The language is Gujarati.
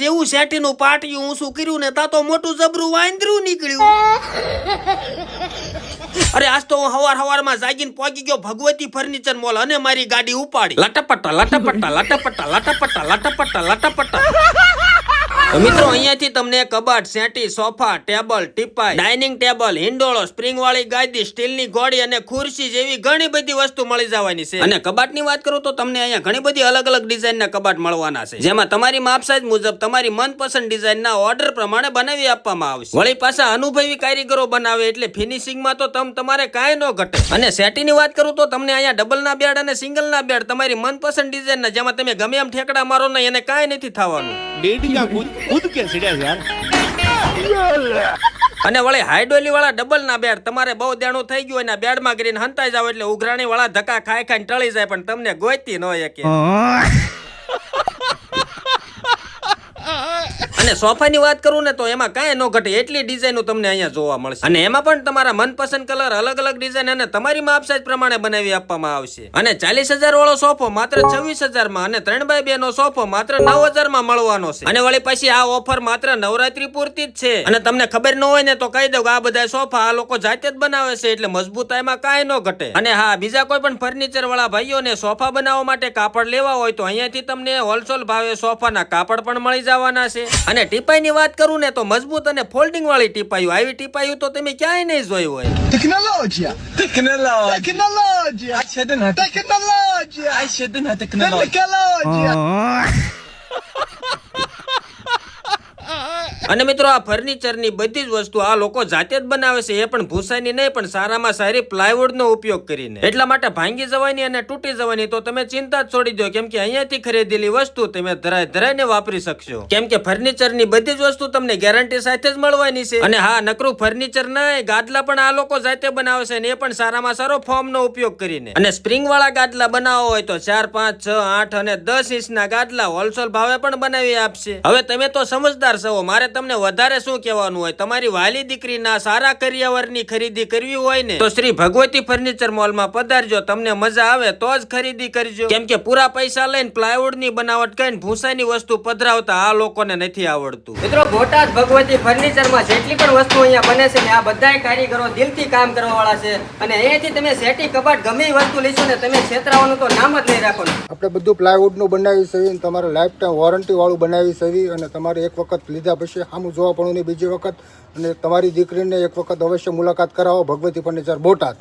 જેવું શેઠીનું પાટિયું ઊંચું કર્યું ને તા તો મોટું જબરું વાંદરું નીકળ્યું. અરે આજ તો હું હવાર હવારમાં જાગીને પહોંચી ગયો ભગવતી ફર્નિચર મોલ અને મારી ગાડી ઉપાડી. લટપટા લટપટા લટપટા લટપટા લટપટા લટપટા. મિત્રો, અહીંયાથી તમને કબાટ, સેટી, સોફા, ટેબલ, ટીપાઈ, ડાઇનિંગ ટેબલ, હિંડોળો સ્પ્રિંગ વાળી ગાદી, સ્ટીલની ગોળી અને ખુરશી જેવી ઘણી બધી વસ્તુ મળી જવાની છે. અને કબાટની વાત કરું તો તમને અહીંયા ઘણી બધી અલગ અલગ ડિઝાઇનના કબાટ મળવાના છે. જેમાં તમારી માપ સાઈઝ મુજબ તમારી મનપસંદ ડિઝાઇનના ઓર્ડર પ્રમાણે બનાવી આપવામાં આવશે. વળી પાછા અનુભવી કારીગરો બનાવે એટલે ફિનિશિંગમાં તો તમ તમારે કાંઈ ન ઘટે. અને સેટીની વાત કરું તો તમને અહીંયા ડબલના બેડ અને સિંગલના બેડ તમારી મનપસંદ ડિઝાઇનના, જેમાં તમે ગમે એમ ઠેકડા મારો નહીં, એને કાંઈ નથી થવાનું. ખુદ કે સીડ્યા યાર. અને વળી હાઈડોલી વાળા ડબલ ના બેડ તમારે બહુ દેણું થઈ ગયું એના બેડમાં કરીને હંતાઈ જાવ એટલે ઉઘરાણી વાળા ધક્કા ખાઈ ખાઈને ટળી જાય પણ તમને ગોતી ન શકે અને સોફાની વાત કરું ને તો એમાં કાંઈ ન ઘટે. એટલી ડિઝાઇનો તમને અહીંયા જોવા મળશે. અને એમાં પણ તમારા મનપસંદ કલર અલગ અલગ ડિઝાઇન અને તમારી માપ સાઈઝ પ્રમાણે બનાવી આપવામાં આવશે. અને ચાલીસ વાળો સોફો માત્ર છવ્વીસમાં અને ત્રણ બાય બે નો સોફો માત્ર નવમાં મળવાનો છે. અને વળી પછી આ ઓફર માત્ર નવરાત્રી પૂરતી જ છે. અને તમને ખબર ન હોય ને તો કહી દઉં કે આ બધા સોફા આ લોકો જાતે જ બનાવે છે એટલે મજબૂતાઈમાં કાંઈ ન ઘટે. અને હા, બીજા કોઈ પણ ફર્નિચર વાળા ભાઈઓને સોફા બનાવવા માટે કાપડ લેવા હોય તો અહીંયાથી તમને હોલસેલ ભાવે સોફાના કાપડ પણ મળી જવાના છે. અને અને ટીપાઈની વાત કરું ને તો મજબૂત અને ફોલ્ડિંગ વાળી ટીપાયું આવી ટીપાયું તો તમે ક્યાંય નહીં જોયું હોય. ટેકનોલોજી ટેકનોલોજી ટેકનોલોજી આ છે ટેકનોલોજી આ છે ટેકનોલોજી અને મિત્રો આ ફર્નિચરની બધી જ વસ્તુ આ લોકો જાતે જ બનાવે છે, એ પણ ભૂસાની નહીં, પણ સારામાં સારી પ્લાયવુડ નો ઉપયોગ કરીને. એટલા માટે ભાંગી જવાની અને તૂટી જવાની તો તમે ચિંતા જ છોડી દો, કેમ કે અહીંયાથી ખરીદેલી વસ્તુ તમે ધરાય, ધરાઈને વાપરી શકશો. કેમ કે ફર્નિચરની બધી જ વસ્તુ તમને ગેરંટી સાથે જ મળવાની છે. અને હા, નકરું ફર્નિચર નહીં, ગાદલા પણ આ લોકો જાતે બનાવે છે એ પણ સારામાં સારો ફોર્મ નો ઉપયોગ કરીને. અને સ્પ્રિંગ વાળા ગાદલા બનાવો હોય તો ચાર, પાંચ, છ, આઠ અને દસ ઇંચના ગાદલા હોલસેલ ભાવે પણ બનાવી આપશે. હવે તમે તો સમજદાર છો, મારે તમને વધારે શું કહેવાનું હોય? તમારી વાલી દીકરીના સારા કરિયાવરની ખરીદી કરવી હોય ને તો શ્રી ભગવતી ફર્નિચર મોલમાં પધારજો તમને મજા આવે તો જ ખરીદી કરજો. કેમ કે પૂરા પૈસા લઈને પ્લાયવુડની બનાવટ કરીને ભૂસાની વસ્તુ પધરાવતા આ લોકોને નથી આવડતું. મિત્રો બોટાદ ભગવતી ફર્નિચરમાં જેટલી પણ વસ્તુ અહીંયા બને છે ને આ બધાય કારીગરો દિલથી કામ કરવા વાળા છે. અને અહીંયાથી તમે સેટી કબાટ ગમે વસ્તુ લેશો ને તમે છેતરાવાનું તો નામ જ નહીં રાખો આપણે બધું પ્લાયવુડનું બનાવી છે તમારે લાઈફ ટાઈમ વોરંટી વાળું બનાવી છે અને તમારે એક વખત લીધા પછી સામું જોવા પણ બીજી વખત. અને તમારી દીકરીને એક વખત અવશ્ય મુલાકાત કરાવો. ભગવતી ફર્નિચર બોટાદ.